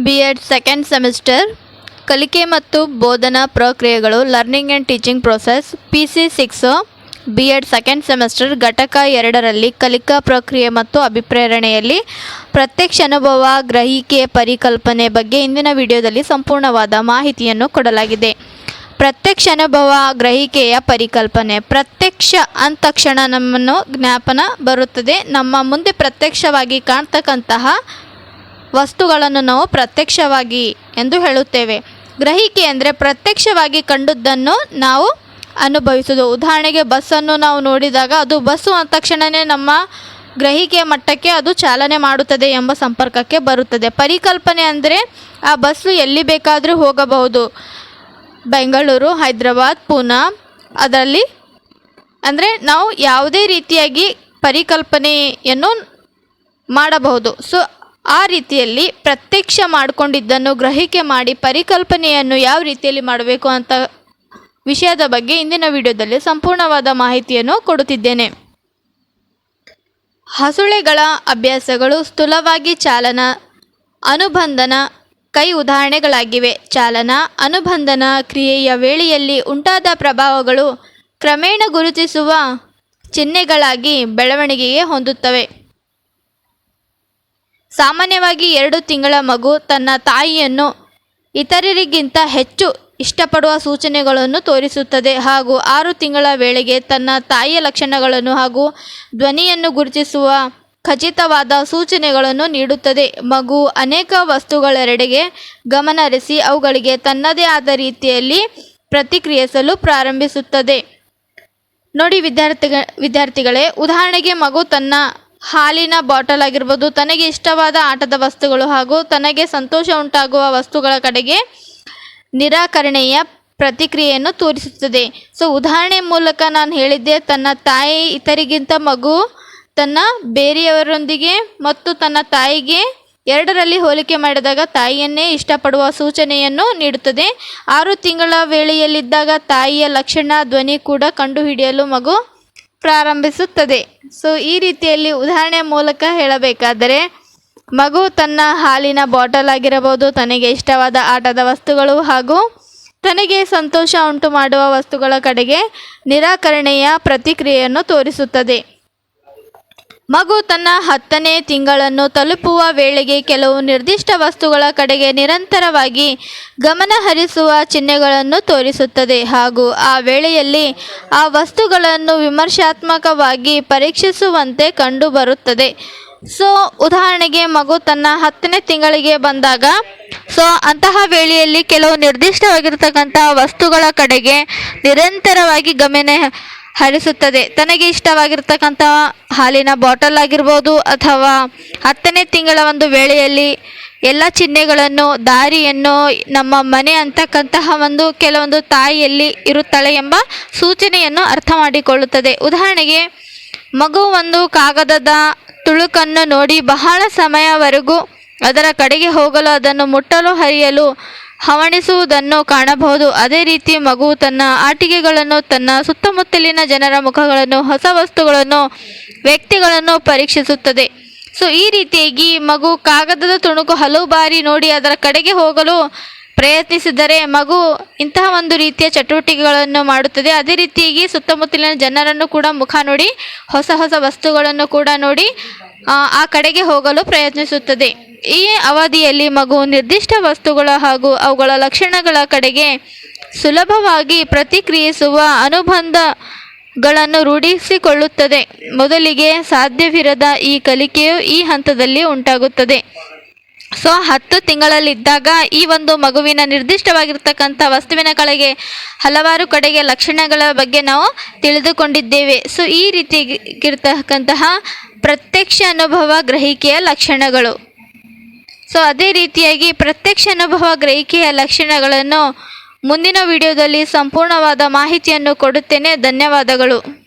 B Ed second semester ಕಲಿಕೆ ಮತ್ತು ಬೋಧನಾ ಪ್ರಕ್ರಿಯೆಗಳು learning and teaching process P C six B Ed second semester ಘಟಕ ಎರಡರಲ್ಲಿ ಕಲಿಕಾ ಪ್ರಕ್ರಿಯೆ ಮತ್ತು ಅಭಿಪ್ರೇರಣೆಯಲ್ಲಿ ಪ್ರತ್ಯಕ್ಷ ಅನುಭವ ಗ್ರಹಿಕೆ ಪರಿಕಲ್ಪನೆ ಬಗ್ಗೆ ಇಂದಿನ ವಿಡಿಯೋದಲ್ಲಿ ಸಂಪೂರ್ಣವಾದ ಮಾಹಿತಿಯನ್ನು ಕೊಡಲಾಗಿದೆ. ಪ್ರತ್ಯಕ್ಷ ಅನುಭವ ಗ್ರಹಿಕೆಯ ಪರಿಕಲ್ಪನೆ, ಪ್ರತ್ಯಕ್ಷ ಅಂತಕ್ಷಣ ನಮ್ಮನ್ನು ಜ್ಞಾಪನ ಬರುತ್ತದೆ. ನಮ್ಮ ಮುಂದೆ ಪ್ರತ್ಯಕ್ಷವಾಗಿ ಕಾಣ್ತಕ್ಕಂತಹ ವಸ್ತುಗಳನ್ನು ನಾವು ಪ್ರತ್ಯಕ್ಷವಾಗಿ ಎಂದು ಹೇಳುತ್ತೇವೆ. ಗ್ರಹಿಕೆ ಅಂದರೆ ಪ್ರತ್ಯಕ್ಷವಾಗಿ ಕಂಡದ್ದನ್ನು ನಾವು ಅನುಭವಿಸೋದು ಉದಾಹರಣೆಗೆ ಬಸ್ಸನ್ನು ನಾವು ನೋಡಿದಾಗ ಅದು ಬಸ್ಸು ಅಂದ ತಕ್ಷಣವೇ ನಮ್ಮ ಗ್ರಹಿಕೆಯ ಮಟ್ಟಕ್ಕೆ ಅದು ಚಾಲನೆ ಮಾಡುತ್ತದೆ ಎಂಬ ಸಂಪರ್ಕಕ್ಕೆ ಬರುತ್ತದೆ. ಪರಿಕಲ್ಪನೆ ಅಂದರೆ ಆ ಬಸ್ಸು ಎಲ್ಲಿ ಬೇಕಾದರೂ ಹೋಗಬಹುದು. ಬೆಂಗಳೂರು, ಹೈದರಾಬಾದ್, ಪೂನಾ ಅದರಲ್ಲಿ ಅಂದರೆ ನಾವು ಯಾವುದೇ ರೀತಿಯಾಗಿ ಪರಿಕಲ್ಪನೆಯನ್ನು ಮಾಡಬಹುದು. ಸೊ ಆ ರೀತಿಯಲ್ಲಿ ಪ್ರತ್ಯಕ್ಷ ಮಾಡಿಕೊಂಡಿದ್ದನ್ನು ಗ್ರಹಿಕೆ ಮಾಡಿ ಪರಿಕಲ್ಪನೆಯನ್ನು ಯಾವ ರೀತಿಯಲ್ಲಿ ಮಾಡಬೇಕು ಅಂತ ವಿಷಯದ ಬಗ್ಗೆ ಇಂದಿನ ವಿಡಿಯೋದಲ್ಲಿ ಸಂಪೂರ್ಣವಾದ ಮಾಹಿತಿಯನ್ನು ಕೊಡುತ್ತಿದ್ದೇನೆ. ಹಸುಳೆಗಳ ಅಭ್ಯಾಸಗಳು ಸ್ಥೂಲವಾಗಿ ಚಾಲನ, ಅನುಬಂಧನ ಕೈ ಉದಾಹರಣೆಗಳಾಗಿವೆ. ಚಾಲನ, ಅನುಬಂಧನ ಕ್ರಿಯೆಯ ವೇಳೆಯಲ್ಲಿ ಉಂಟಾದ ಪ್ರಭಾವಗಳು ಕ್ರಮೇಣ ಗುರುತಿಸುವ ಚಿಹ್ನೆಗಳಾಗಿ ಬೆಳವಣಿಗೆಗೆ ಹೊಂದುತ್ತವೆ. ಸಾಮಾನ್ಯವಾಗಿ ಎರಡು ತಿಂಗಳ ಮಗು ತನ್ನ ತಾಯಿಯನ್ನು ಇತರರಿಗಿಂತ ಹೆಚ್ಚು ಇಷ್ಟಪಡುವ ಸೂಚನೆಗಳನ್ನು ತೋರಿಸುತ್ತದೆ ಹಾಗೂ ಆರು ತಿಂಗಳ ವೇಳೆಗೆ ತನ್ನ ತಾಯಿಯ ಲಕ್ಷಣಗಳನ್ನು ಹಾಗೂ ಧ್ವನಿಯನ್ನು ಗುರುತಿಸುವ ಖಚಿತವಾದ ಸೂಚನೆಗಳನ್ನು ನೀಡುತ್ತದೆ. ಮಗು ಅನೇಕ ವಸ್ತುಗಳೆಡೆಗೆ ಗಮನ ಹರಿಸಿ ಅವುಗಳಿಗೆ ತನ್ನದೇ ಆದ ರೀತಿಯಲ್ಲಿ ಪ್ರತಿಕ್ರಿಯಿಸಲು ಪ್ರಾರಂಭಿಸುತ್ತದೆ. ನೋಡಿ ವಿದ್ಯಾರ್ಥಿಗ, ವಿದ್ಯಾರ್ಥಿಗಳೇ, ಉದಾಹರಣೆಗೆ ಮಗು ತನ್ನ ಹಾಲಿನ ಬಾಟಲ್ ಆಗಿರ್ಬೋದು, ತನಗೆ ಇಷ್ಟವಾದ ಆಟದ ವಸ್ತುಗಳು ಹಾಗೂ ತನಗೆ ಸಂತೋಷ ಉಂಟಾಗುವ ವಸ್ತುಗಳ ಕಡೆಗೆ ನಿರಾಕರಣೆಯ ಪ್ರತಿಕ್ರಿಯೆಯನ್ನು ತೋರಿಸುತ್ತದೆ. ಸೊ, ಉದಾಹರಣೆ ಮೂಲಕ ನಾನು ಹೇಳಿದ್ದೆ, ತನ್ನ ತಾಯಿ ಇತರಿಗಿಂತ ಮಗು ತನ್ನ ಬೇರೆಯವರೊಂದಿಗೆ ಮತ್ತು ತನ್ನ ತಾಯಿಗೆ ಎರಡರಲ್ಲಿ ಹೋಲಿಕೆ ಮಾಡಿದಾಗ ತಾಯಿಯನ್ನೇ ಇಷ್ಟಪಡುವ ಸೂಚನೆಯನ್ನು ನೀಡುತ್ತದೆ. ಆರು ತಿಂಗಳ ವೇಳೆಯಲ್ಲಿದ್ದಾಗ ತಾಯಿಯ ಲಕ್ಷಣ, ಧ್ವನಿ ಕೂಡ ಕಂಡುಹಿಡಿಯಲು ಮಗು ಪ್ರಾರಂಭಿಸುತ್ತದೆ. ಸೊ ಈ ರೀತಿಯಲ್ಲಿ ಉದಾಹರಣೆ ಮೂಲಕ ಹೇಳಬೇಕಾದರೆ, ಮಗು ತನ್ನ ಹಾಲಿನ ಬಾಟಲ್ ಆಗಿರಬಹುದು, ತನಗೆ ಇಷ್ಟವಾದ ಆಟದ ವಸ್ತುಗಳು ಹಾಗೂ ತನಗೆ ಸಂತೋಷ ಉಂಟು ಮಾಡುವ ವಸ್ತುಗಳ ಕಡೆಗೆ ನಿರಾಕರಣೆಯ ಪ್ರತಿಕ್ರಿಯೆಯನ್ನು ತೋರಿಸುತ್ತದೆ. ಮಗು ತನ್ನ ಹತ್ತನೇ ತಿಂಗಳನ್ನು ತಲುಪುವ ವೇಳೆಗೆ ಕೆಲವು ನಿರ್ದಿಷ್ಟ ವಸ್ತುಗಳ ಕಡೆಗೆ ನಿರಂತರವಾಗಿ ಗಮನ ಹರಿಸುವ ಚಿಹ್ನೆಗಳನ್ನು ತೋರಿಸುತ್ತದೆ. ಹಾಗೂ ಆ ವೇಳೆಯಲ್ಲಿ ಆ ವಸ್ತುಗಳನ್ನು ವಿಮರ್ಶಾತ್ಮಕವಾಗಿ ಪರೀಕ್ಷಿಸುವಂತೆ ಕಂಡುಬರುತ್ತದೆ. ಸೊ, ಉದಾಹರಣೆಗೆ ಮಗು ತನ್ನ ಹತ್ತನೇ ತಿಂಗಳಿಗೆ ಬಂದಾಗ, ಸೊ, ಅಂತಹ ವೇಳೆಯಲ್ಲಿ ಕೆಲವು ನಿರ್ದಿಷ್ಟವಾಗಿರ್ತಕ್ಕಂತಹ ವಸ್ತುಗಳ ಕಡೆಗೆ ನಿರಂತರವಾಗಿ ಗಮನ ಹರಿಸುತ್ತದೆ. ತನಗೆ ಇಷ್ಟವಾಗಿರ್ತಕ್ಕಂಥ ಹಾಲಿನ ಬಾಟಲ್ ಆಗಿರ್ಬೋದು ಅಥವಾ ಹತ್ತನೇ ತಿಂಗಳ ಒಂದು ವೇಳೆಯಲ್ಲಿ ಎಲ್ಲ ಚಿಹ್ನೆಗಳನ್ನು, ದಾರಿಯನ್ನು, ನಮ್ಮ ಮನೆ ಅಂತಕ್ಕಂತಹ ಒಂದು ಕೆಲವೊಂದು ತಾಯಿಯಲ್ಲಿ ಇರುತ್ತಾಳೆ ಎಂಬ ಸೂಚನೆಯನ್ನು ಅರ್ಥ ಮಾಡಿಕೊಳ್ಳುತ್ತದೆ. ಉದಾಹರಣೆಗೆ, ಮಗು ಒಂದು ಕಾಗದದ ತುಳುಕನ್ನು ನೋಡಿ ಬಹಳ ಸಮಯವರೆಗೂ ಅದರ ಕಡೆಗೆ ಹೋಗಲು, ಅದನ್ನು ಮುಟ್ಟಲು, ಹರಿಯಲು ಹವಣಿಸುವುದನ್ನು ಕಾಣಬಹುದು. ಅದೇ ರೀತಿ ಮಗು ತನ್ನ ಆಟಿಕೆಗಳನ್ನು, ತನ್ನ ಸುತ್ತಮುತ್ತಲಿನ ಜನರ ಮುಖಗಳನ್ನು, ಹೊಸ ವಸ್ತುಗಳನ್ನು, ವ್ಯಕ್ತಿಗಳನ್ನು ಪರೀಕ್ಷಿಸುತ್ತದೆ. ಸೊ ಈ ರೀತಿಯಾಗಿ ಮಗು ಕಾಗದದ ತುಣುಕು ಹಲವು ಬಾರಿ ನೋಡಿ ಅದರ ಕಡೆಗೆ ಹೋಗಲು ಪ್ರಯತ್ನಿಸಿದರೆ ಮಗು ಇಂತಹ ಒಂದು ರೀತಿಯ ಚಟುವಟಿಕೆಗಳನ್ನು ಮಾಡುತ್ತದೆ. ಅದೇ ರೀತಿಯಾಗಿ ಸುತ್ತಮುತ್ತಲಿನ ಜನರನ್ನು ಕೂಡ ಮುಖ ನೋಡಿ ಹೊಸ ಹೊಸ ವಸ್ತುಗಳನ್ನು ಕೂಡ ನೋಡಿ ಆ, ಕಡೆಗೆ ಹೋಗಲು ಪ್ರಯತ್ನಿಸುತ್ತದೆ. ಈ ಅವಧಿಯಲ್ಲಿ ಮಗು ನಿರ್ದಿಷ್ಟ ವಸ್ತುಗಳ ಹಾಗೂ ಅವುಗಳ ಲಕ್ಷಣಗಳ ಕಡೆಗೆ ಸುಲಭವಾಗಿ ಪ್ರತಿಕ್ರಿಯಿಸುವ ಅನುಬಂಧಗಳನ್ನು ರೂಢಿಸಿಕೊಳ್ಳುತ್ತದೆ. ಮೊದಲಿಗೆ ಸಾಧ್ಯವಿರದ ಈ ಕಲಿಕೆಯು ಈ ಹಂತದಲ್ಲಿ ಉಂಟಾಗುತ್ತದೆ. ಸೊ ಹತ್ತು ತಿಂಗಳಲ್ಲಿದ್ದಾಗ ಈ ಒಂದು ಮಗುವಿನ ನಿರ್ದಿಷ್ಟವಾಗಿರ್ತಕ್ಕಂಥ ವಸ್ತುವಿನ ಕಡೆಗೆ ಹಲವಾರು ಕಡೆಗೆ ಲಕ್ಷಣಗಳ ಬಗ್ಗೆ ನಾವು ತಿಳಿದುಕೊಂಡಿದ್ದೇವೆ. ಸೊ ಈ ರೀತಿಗಿರ್ತಕ್ಕಂತಹ ಪ್ರತ್ಯಕ್ಷ ಅನುಭವ ಗ್ರಹಿಕೆಯ ಲಕ್ಷಣಗಳು. ಸೊ ಅದೇ ರೀತಿಯಾಗಿ ಪ್ರತ್ಯಕ್ಷ ಅನುಭವ ಗ್ರಹಿಕೆಯ ಲಕ್ಷಣಗಳನ್ನು ಮುಂದಿನ ವಿಡಿಯೋದಲ್ಲಿ ಸಂಪೂರ್ಣವಾದ ಮಾಹಿತಿಯನ್ನು ಕೊಡುತ್ತೇನೆ. ಧನ್ಯವಾದಗಳು.